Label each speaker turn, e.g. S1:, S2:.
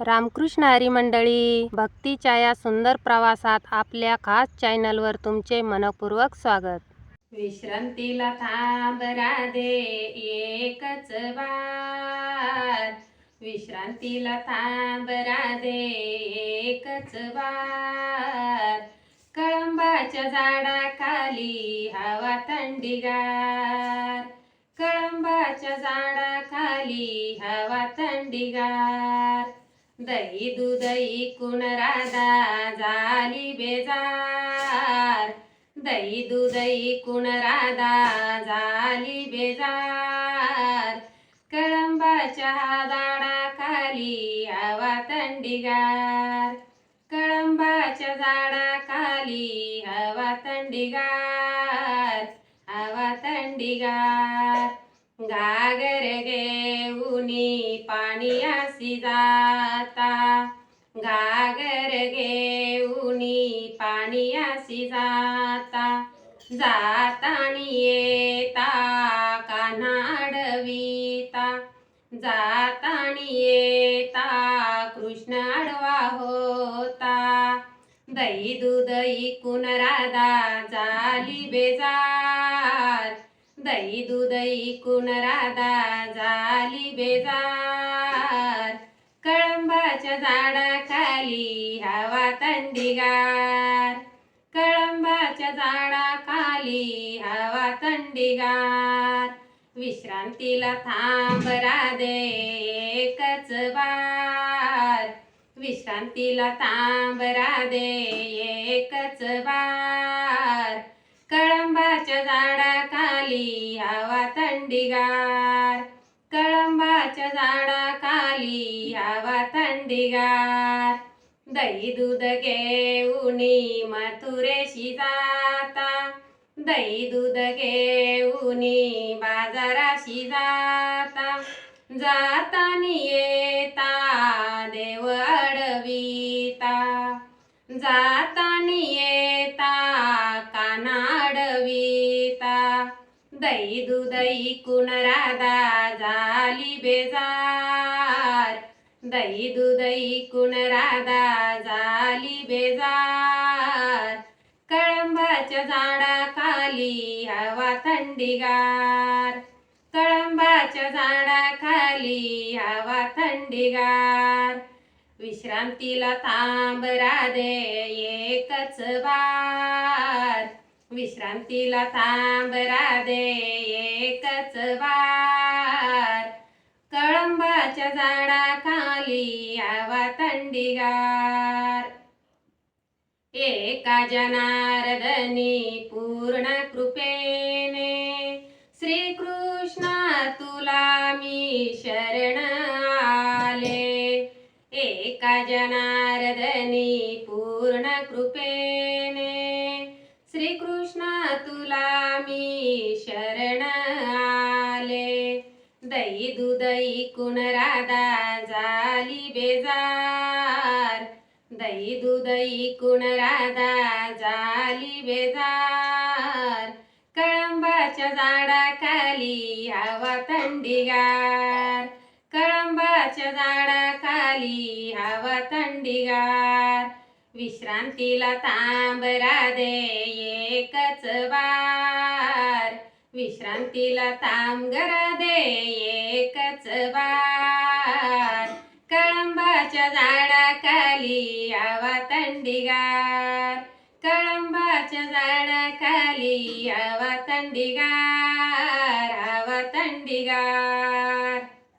S1: रामकृष्ण हरी मंडळी भक्तीच्या या सुंदर प्रवासात आपल्या खास चॅनलवर तुमचे मनपूर्वक स्वागत. विश्रांतीला थांब राधे एकच वार विश्रांतीला थांब राधे एकच वार कळंबाच्या झाडाखाली हवा थंडीगार कळंबाच्या झाडाखाली हवा थंडीगार दही दुधई कुण राधा झाली बेजार. दही दुदई कुण राधा झाली बेजार. कळंबाच्या झाडाखाली हवा थंडीगार कळंबाच्या झाडाखाली हवा थंडीगार हवा थंडीगार घागर घेऊनी पाणी आसी जाता घागर घेऊनी पाणी अशी जाता. जातानी येता कानाडविता जातानी येता कृष्ण आडवा होता. दही दुदई कुण राधा झाली बेजार. दही दुदई कुण राधा झाली बेजार. झाली हवा थंडीगार कळंबाच्या झाडाखाली हवा थंडीगार विश्रांतीला थांब राधे एकच बार. विश्रांतीला थांब राधे एकच बार. कळंबाच्या झाडाखाली हवा थंडीगार कळंबाच्या झाडाखाली हवा थंडीगार दही दूध घेऊनी मथुरेशी जाता दही दूध घेऊनी बाजाराशी जाता जातानी येता देव अडविता जातानी येता काना अडविता दही दूध कुण राधा झाली बेजार दही दुदई कुण राधा झाली बेजार. कळंबाच्या झाडाखाली हवा थंडीगार. कळंबाच्या झाडाखाली हवा थंडीगार. विश्रांतीला थांब राधे एकच बार. विश्रांतीला थांब राधे एकच बार. झाडाखाली हवा थंडीगार एका जनार्दनी पूर्ण कृपेने श्रीकृष्ण तुला मी शरण आले. एका जनार्दनी पूर्ण कृपेने श्रीकृष्ण तुला मी शरण दही दुधई कुण राधा झाली बेजार. दही दुधई कुण राधा झाली बेजार. कळंबाच्या झाडाखाली हवा थंडीगार. कळंबाच्या झाडाखाली हवा थंडीगार. विश्रांतीला तांब राधे एकच बार. विश्रांतीला थांब दे एकच बार कळंबाच्या झाडाखाली हवा थंडीगार. कळंबाच्या झाडाखाली हवा थंडीगार. हवा थंडीगार.